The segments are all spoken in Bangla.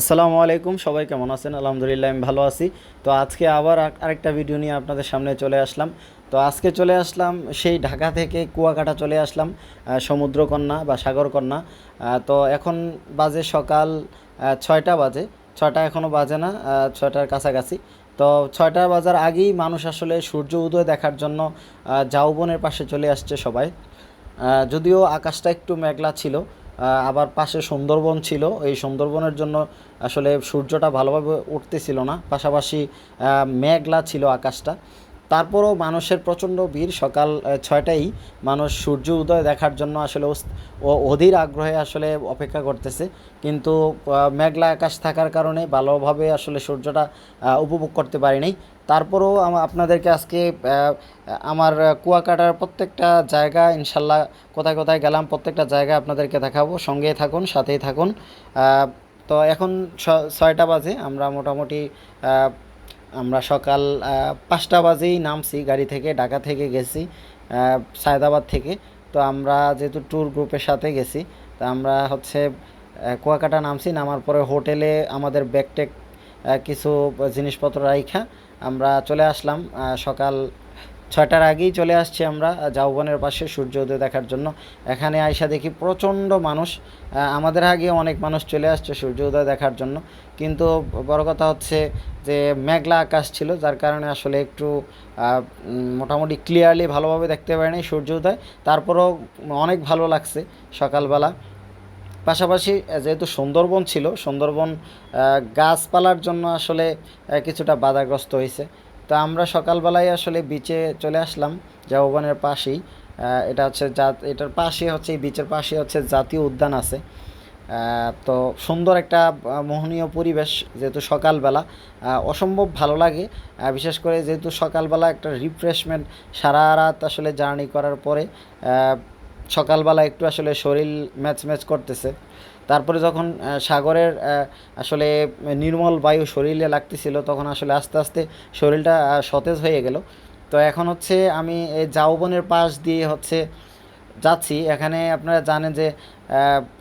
আসসালামু আলাইকুম, সবাই কেমন আছেন? আলহামদুলিল্লাহ, আমি ভালো আছি। তো আজকে আবার আরেকটা ভিডিও নিয়ে আপনাদের সামনে চলে আসলাম। তো আজকে চলে আসলাম সেই ঢাকা থেকে কুয়াকাটা চলে আসলাম সমুদ্রকন্যা বা সাগরকন্যা। তো এখন বাজে সকাল ছয়টা বাজে। ছয়টা এখনও বাজে না ছয়টার কাছাকাছি। তো ছয়টা বাজার আগেই মানুষ আসলে সূর্য উদয় দেখার জন্য জাউবনের পাশে চলে আসছে সবাই। যদিও আকাশটা একটু মেঘলা ছিল আবার পাশে সুন্দরবন ছিল। এই সুন্দরবনের জন্য আসলে সূর্যটা ভালোভাবে উঠতেছিল না। পাশাপাশি মেঘলা ছিল আকাশটা। তারপরও মানুষের প্রচণ্ড ভিড়। সকাল আহ, ছয়টায় মানুষ সূর্য উদয় দেখার জন্য আসলে ও- অধীর আগ্রহে আসলে অপেক্ষা করতেছে। কিন্তু মেঘলা আকাশ থাকার কারণে ভালোভাবে আসলে সূর্যটা উপভোগ করতে পারিনি। তারপরেও আপনাদেরকে আজকে আমার কুয়াকাটার প্রত্যেকটা জায়গা, ইনশাল্লাহ কোথায় কোথায় গেলাম, প্রত্যেকটা জায়গা আপনাদেরকে দেখাবো। সঙ্গেই থাকুন, সাথেই থাকুন। তো এখন ছয়টা বাজে, আমরা মোটামুটি আমরা সকাল পাঁচটা বাজেই নামছি গাড়ি থেকে, ঢাকা থেকে গেছি সায়দাবাদ থেকে। তো আমরা যেহেতু ট্যুর গ্রুপের সাথে গেছি, তো আমরা হচ্ছে কুয়াকাটা নামছি, নামার পরে হোটেলে আমাদের ব্যাগটেক কিছু জিনিসপত্র রাইখা আমরা চলে আসলাম সকাল ছয়টার আগেই চলে আসছি আমরা জাউবনের পাশে সূর্য উদয় দেখার জন্য। এখানে আইসা দেখি প্রচণ্ড মানুষ আমাদের আগে অনেক মানুষ চলে আসছে সূর্য উদয় দেখার জন্য। কিন্তু বড় কথা হচ্ছে যে মেঘলা আকাশ ছিল, যার কারণে আসলে একটু মোটামুটি ক্লিয়ারলি ভালোভাবে দেখতে পারিনি সূর্য উদয় তারপরেও অনেক ভালো লাগছে সকালবেলা। পাশাপাশি যেহেতু সুন্দরবন ছিল, সুন্দরবন গাছপালার জন্য আসলে কিছুটা বাধাগ্রস্ত হয়েছে। তো আমরা সকালবেলায় আসলে বিচে চলে আসলাম জাউবনের পাশেই। এটা হচ্ছে জাত, এটার পাশে হচ্ছে, এই বিচের পাশে হচ্ছে জাতীয় উদ্যান আছে। তো সুন্দর একটা মোহনীয় পরিবেশ যেহেতু সকালবেলা অসম্ভব ভালো লাগে। বিশেষ করে যেহেতু সকালবেলা একটা রিফ্রেশমেন্ট সারা রাত আসলে জার্নি করার পরে সকালবেলা একটু আসলে শরীর ম্যাচ ম্যাচ করতেছে। তারপরে যখন সাগরের আসলে নির্মল বায়ু শরীরে লাগতেছিল, তখন আসলে আস্তে আস্তে শরীরটা সতেজ হয়ে গেল। তো এখন হচ্ছে আমি এই জাউবনের পাশ দিয়ে হচ্ছে যাচ্ছি। এখানে আপনারা জানেন যে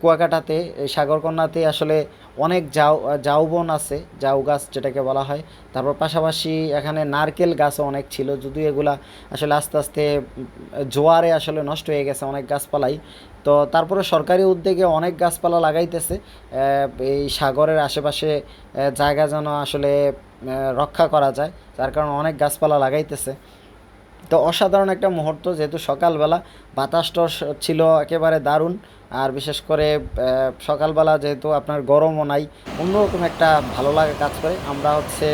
কুয়াকাটাতে সাগরকন্যাতে আসলে অনেক জাউ জাউবন আছে জাউ গাছ যেটাকে বলা হয়। তারপর পাশাপাশি এখানে নারকেল গাছও অনেক ছিল, যদিও এগুলা আসলে আস্তে আস্তে জোয়ারে আসলে নষ্ট হয়ে গেছে অনেক গাছপালাই। তো তারপরে সরকারি উদ্যোগে অনেক গাছপালা লাগাইতেছে। এই সাগরের আশেপাশে জায়গা যেন আসলে রক্ষা করা যায়, যার কারণে অনেক গাছপালা লাগাইতেছে। তো অসাধারণ একটা মুহূর্ত যেহেতু সকালবেলা বাতাসটা ছিল একেবারে দারুণ। আর বিশেষ করে সকালবেলা যেহেতু আপনার গরমও নাই অন্যরকম একটা ভালো লাগা কাজ করে। আমরা হচ্ছে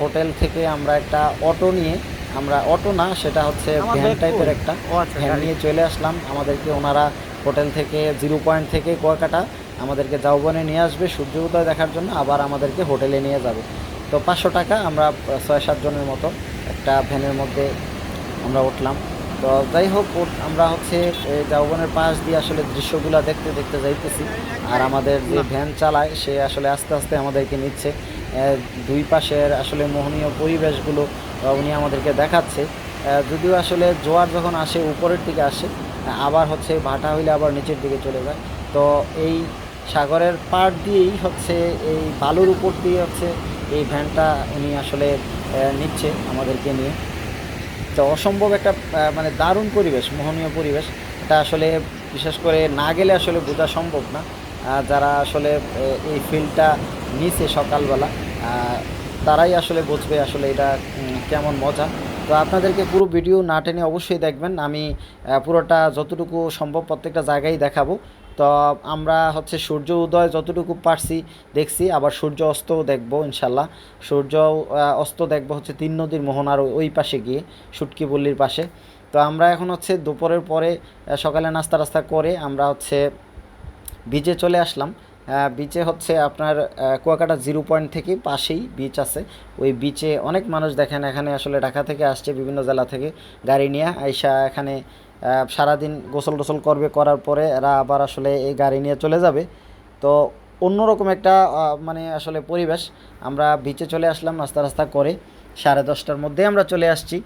হোটেল থেকে আমরা একটা অটো নিয়ে আমরা অটো না সেটা হচ্ছে ভ্যান টাইপের একটা। আচ্ছা, ভ্যান নিয়ে চলে আসলাম। আমাদেরকে ওনারা হোটেল থেকে জিরো পয়েন্ট থেকে কুয়াকাটা আমাদেরকে জাউবনে নিয়ে আসবে সূর্য উদয় দেখার জন্য আবার আমাদেরকে হোটেলে নিয়ে যাবে। তো পাঁচশো টাকা আমরা ছয় সাতজনের মতো একটা ভ্যানের মধ্যে আমরা উঠলাম। তো যাই হোক আমরা হচ্ছে এই জাউবনের পাশ দিয়ে আসলে দৃশ্যগুলো দেখতে দেখতে যাইতেছি। আর আমাদের যে ভ্যান চালায় সে আসলে আস্তে আস্তে আমাদেরকে নিচ্ছে। দুই পাশের আসলে মোহনীয় পরিবেশগুলো উনি আমাদেরকে দেখাচ্ছে। যদিও আসলে জোয়ার যখন আসে উপরের দিকে আসে আবার হচ্ছে ভাটা হইলে আবার নিচের দিকে চলে যায়। তো এই সাগরের পাড় দিয়েই হচ্ছে এই বালুর উপর দিয়ে হচ্ছে এই ভ্যানটা উনি আসলে নিচ্ছে আমাদেরকে নিয়ে। তো অসম্ভব একটা মানে দারুণ পরিবেশ, মোহনীয় পরিবেশ। এটা আসলে বিশেষ করে না গেলে আসলে বোঝা সম্ভব না। যারা আসলে এই ফিল্ডটা নিছে সকালবেলা তারাই আসলে বুঝবে আসলে এটা কেমন মজা। তো আপনাদেরকে পুরো ভিডিও না টেনে অবশ্যই দেখবেন। আমি পুরোটা যতটুকু সম্ভব প্রত্যেকটা জায়গায় দেখাবো। তো আমরা হচ্ছে সূর্য উদয় যতটুকু পারছি দেখছি, আবার সূর্য অস্তও দেখব ইনশাল্লাহ। সূর্য অস্ত দেখব হচ্ছে তিন নদীর মোহনার ওই- পাশে গিয়ে সুটকি পল্লীর পাশে। তো আমরা এখন হচ্ছে দুপুরের পরে সকালে নাস্তা রাস্তা করে আমরা হচ্ছে বিচে চলে আসলাম। বিচে হচ্ছে আপনার কুয়াকাটা জিরো পয়েন্ট থেকে পাশেই বিচ আছে। ওই বিচে অনেক মানুষ দেখেন, এখানে আসলে ঢাকা থেকে আসছে, বিভিন্ন জেলা থেকে গাড়ি নিয়ে। আইসা এখানে সারাদিন গোসল টোসল করবে, করার পরে এরা আবার আসলে এই গাড়ি নিয়ে চলে যাবে। তো অন্যরকম একটা মানে আসলে পরিবেশ, আমরা বিচে চলে আসলাম নাস্তা রাস্তা করে, সাড়ে দশটার মধ্যে আমরা চলে আসছি।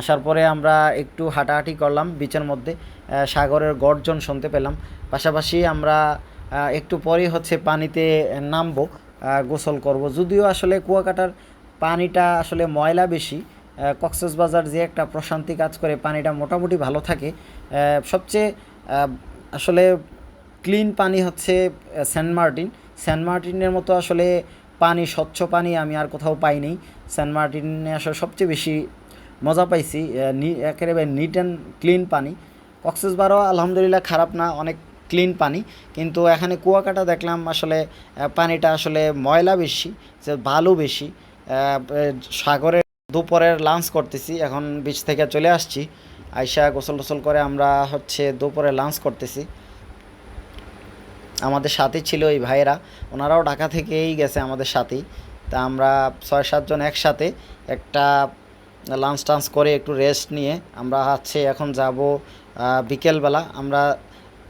আসার পরে আমরা একটু হাঁটাহাঁটি করলাম বিচের মধ্যে সাগরের গর্জন শুনতে পেলাম। পাশাপাশি আমরা একটু পরেই হচ্ছে পানিতে নামবো গোসল করব। যদিও আসলে কুয়াকাটার পানিটা আসলে ময়লা বেশি কক্সেস বাজার যে একটা প্রশান্তি কাজ করে পানিটা মোটামুটি ভালো থাকে। সবচেয়ে আসলে ক্লিন পানি হচ্ছে সেন্ট মার্টিন। সেন্ট মার্টিনের মতো আসলে পানি স্বচ্ছ পানি আমি আর কোথাও পাইনি সেন্ট মার্টিনে আসলে সবচেয়ে বেশি মজা পাইছি একেবারে নিট অ্যান্ড ক্লিন পানি। কক্সেস বারও আলহামদুলিল্লাহ খারাপ না অনেক ক্লিন পানি। কিন্তু এখানে কুয়াকাটা দেখলাম আসলে পানিটা আসলে ময়লা বেশি বালু বেশি আহ, সাগরে দুপুরের লাঞ্চ করতেছি, এখন বিচ থেকে চলে আসছি। আইসা গোসল টোসল করে আমরা হচ্ছে দুপুরে লাঞ্চ করতেছি। আমাদের সাথে ছিল এই ভাইয়েরা, ওনারাও ঢাকা থেকেই গেছে আমাদের সাথেই তা আমরা ছয় সাতজন একসাথে একটা লাঞ্চ টাঞ্চ করে একটু রেস্ট নিয়ে আমরা হচ্ছে এখন যাব বিকেলবেলা। আমরা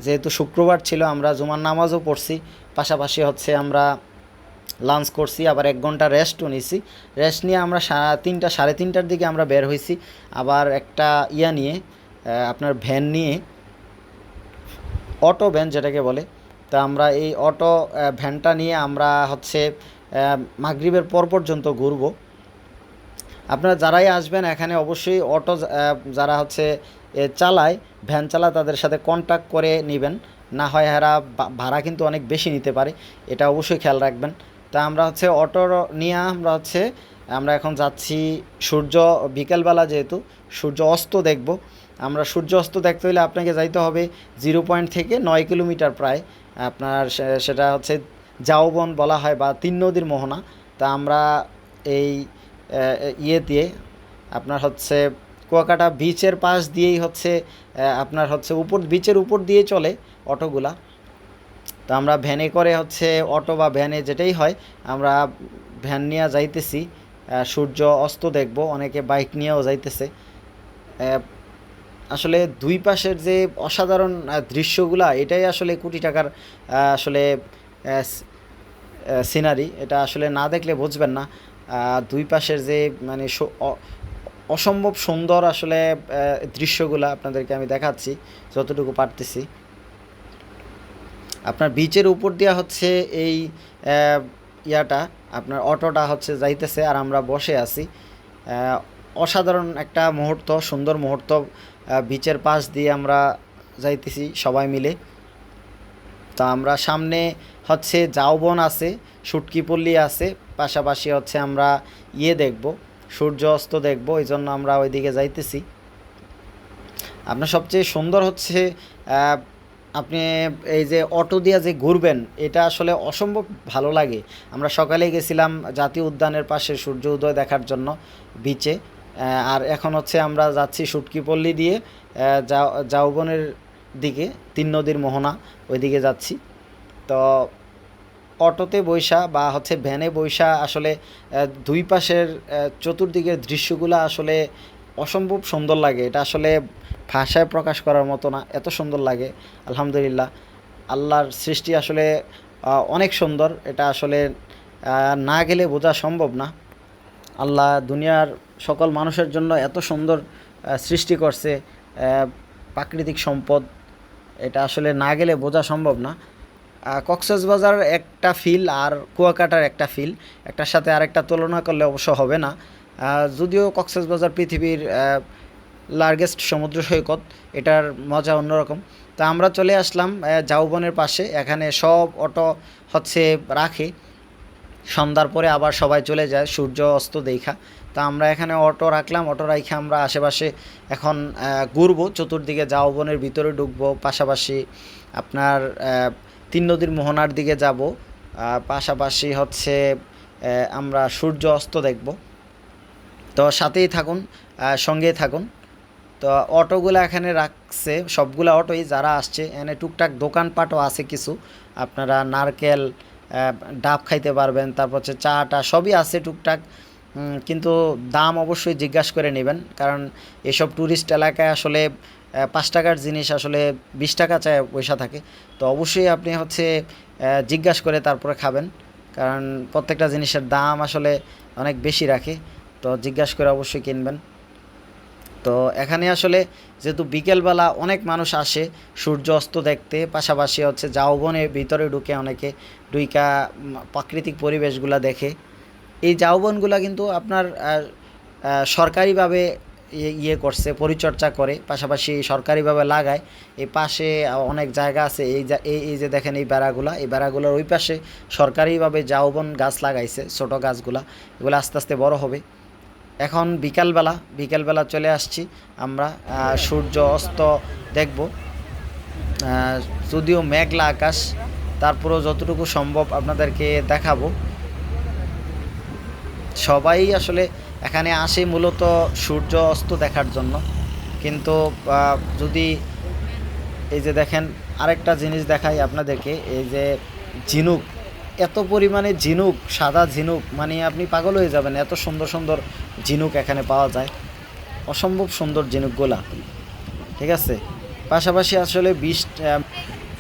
যেহেতু শুক্রবার ছিল, আমরা জুমার নামাজও পড়ছি। পাশাপাশি হচ্ছে আমরা লাঞ্চ করছি, আবার এক ঘণ্টা রেস্টও নিছি। রেস্ট নিয়ে আমরা সাড়ে তিনটা, সাড়ে তিনটার দিকে আমরা বের হয়েছি আবার একটা ইয়া নিয়ে আপনার ভ্যান নিয়ে অটো ভ্যান যেটাকে বলে, তা আমরা এই অটো ভ্যানটা নিয়ে আমরা হচ্ছে মাগরিবের পর পর্যন্ত ঘুরবো। আপনারা যারাই আসবেন এখানে অবশ্যই অটো যারা হচ্ছে চালায় ভ্যান চালায়, তাদের সাথে কন্ট্যাক্ট করে নেবেন। না হয় এরা ভাড়া কিন্তু অনেক বেশি নিতে পারে। এটা অবশ্যই খেয়াল রাখবেন। তা আমরা হচ্ছে অটো নিয়ে আমরা হচ্ছে, আমরা এখন যাচ্ছি সূর্য বিকেলবেলা যেহেতু, সূর্য অস্ত দেখব। আমরা সূর্য অস্ত দেখতে হলে আপনাকে যাইতে হবে জিরো পয়েন্ট থেকে নয় কিলোমিটার প্রায়। আপনার সেটা হচ্ছে জাউবন বলা হয় বা তিন নদীর মোহনা। তা আমরা এই ইয়ে দিয়ে আপনার হচ্ছে কুয়াকাটা বিচের পাশ দিয়েই হচ্ছে আপনার হচ্ছে উপর বিচের উপর দিয়ে চলে অটোগুলা। তো আমরা ভ্যানে করে হচ্ছে অটো বা ভ্যানে যেটাই হয়, আমরা ভ্যান নিয়ে যাইতেছি। সূর্য অস্ত দেখব, অনেকে বাইক নিয়েও যাইতেছে। আসলে দুই পাশের যে অসাধারণ দৃশ্যগুলা, এটাই আসলে কোটি টাকার আসলে সিনারি এটা আসলে না দেখলে বুঝবেন না। দুই পাশের যে মানে অসম্ভব সুন্দর আসলে দৃশ্যগুলা আপনাদেরকে আমি দেখাচ্ছি, যতটুকু পারতেছি। আপনার বিচের উপর দিয়া হচ্ছে এই ইয়াটা, আপনার অটোটা হচ্ছে যাইতেছে আর আমরা বসে আছি। অসাধারণ একটা মুহূর্ত, সুন্দর মুহূর্ত বিচের পাশ দিয়ে আমরা যাইতেছি সবাই মিলে। তা আমরা সামনে হচ্ছে জাউবন আছে, সুটকিপল্লি আছে, পাশাপাশি হচ্ছে আমরা ইয়ে দেখব সূর্য অস্ত দেখব, এই জন্য আমরা ওইদিকে যাইতেছি। আপনার সবচেয়ে সুন্দর হচ্ছে আপনি এই যে অটো দিয়ে যে ঘুরবেন, এটা আসলে অসম্ভব ভালো লাগে। আমরা সকালে গেছিলাম জাতীয় উদ্যানের পাশে সূর্য উদয় দেখার জন্য বিচে আর এখন হচ্ছে আমরা যাচ্ছি সুটকিপল্লি দিয়ে জাউবনের দিকে, তিন নদীর মোহনা, ওইদিকে যাচ্ছি। তো অটোতে বৈশা বা হচ্ছে ভ্যানে বৈশা আসলে দুই পাশের চতুর্দিকের দৃশ্যগুলো আসলে অসম্ভব সুন্দর লাগে। এটা আসলে ভাষায় প্রকাশ করার মতো না, এত সুন্দর লাগে, আলহামদুলিল্লাহ। আল্লাহর সৃষ্টি আসলে অনেক সুন্দর, এটা আসলে না গেলে বোঝা সম্ভব না। আল্লাহ দুনিয়ার সকল মানুষের জন্য এত সুন্দর সৃষ্টি করছে প্রাকৃতিক সম্পদ, এটা আসলে না গেলে বোঝা সম্ভব না। কক্সবাজার একটা ফিল আর কুয়াকাটার একটা ফিল, একটার সাথে আরেকটা তুলনা করলে অবশ্য হবে না। যদিও কক্সবাজার পৃথিবীর লার্গেস্ট সমুদ্র সৈকত, এটার মজা অন্যরকম। তো আমরা চলে আসলাম জাউবনের পাশে, এখানে সব অটো হচ্ছে রাখে। সন্ধ্যার পরে আবার সবাই চলে যায়, সূর্য অস্ত দেখা। তা আমরা এখানে অটো রাখলাম, অটো রাখে আমরা আশেপাশে এখন ঘুরবো। চতুর্দিকে জাউবনের ভিতরে ঢুকবো, পাশাপাশি আপনার তিন নদীর মোহনার দিকে যাব। পাশাপাশি হচ্ছে আমরা সূর্য অস্ত দেখব। তো সাথেই থাকুন সঙ্গেই থাকুন। তো অটোগুলো এখানে রাখছে, সবগুলো অটোই যারা আসছে, এখানে টুকটাক দোকানপাটও আছে কিছু। আপনারা নারকেল ডাব খাইতে পারবেন, তারপর হচ্ছে চাটা সবই আছে টুকটাক। কিন্তু দাম অবশ্যই জিজ্ঞাসা করে নেবেন, কারণ এসব ট্যুরিস্ট এলাকায় আসলে পাঁচ টাকার জিনিস আসলে বিশ টাকা চায় পয়সা থাকে। তো অবশ্যই আপনি হচ্ছে জিজ্ঞাসা করে তারপরে খাবেন, কারণ প্রত্যেকটা জিনিসের দাম আসলে অনেক বেশি রাখে। তো জিজ্ঞাসা করে অবশ্যই কিনবেন। তো এখানে আসলে যেহেতু বিকেলবেলা অনেক মানুষ আসে, সূর্য অস্ত দেখতে, পাশাপাশি হচ্ছে জাউবনের ভিতরে ঢুকে অনেকে ডুইকা প্রাকৃতিক পরিবেশগুলা দেখে। এই জাউবনগুলা কিন্তু আপনার সরকারিভাবে ইয়ে ইয়ে করছে, পরিচর্যা করে, পাশাপাশি সরকারিভাবে লাগায়। এই পাশে অনেক জায়গা আছে এই এই যে দেখেন এই বেড়াগুলা, এই বেড়াগুলোর ওই পাশে সরকারিভাবে জাউবন গাছ লাগাইছে, ছোট গাছগুলা, এগুলো আস্তে আস্তে বড় হবে। এখন বিকালবেলা বিকালবেলা চলে আসছি আমরা সূর্য অস্ত দেখব। যদিও মেঘলা আকাশ, তারপরেও যতটুকু সম্ভব আপনাদেরকে দেখাবো। সবাই আসলে এখানে আসে মূলত সূর্য অস্ত দেখার জন্য। কিন্তু যদি এই যে দেখেন, আরেকটা জিনিস দেখাই আপনাদেরকে, এই যে ঝিনুক। এত পরিমাণে ঝিনুক, সাদা ঝিনুক মানে আপনি পাগল হয়ে যাবেন, এত সুন্দর সুন্দর ঝিনুক এখানে পাওয়া যায়। অসম্ভব সুন্দর ঝিনুকগুলা ঠিক আছে? পাশাপাশি আসলে বিষ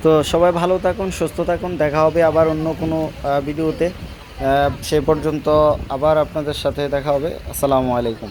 তো সবাই ভালো থাকুন, সুস্থ থাকুন, দেখা হবে আবার অন্য কোনো ভিডিওতে। সে পর্যন্ত আবার আপনাদের সাথে দেখা হবে। আসসালামু আলাইকুম।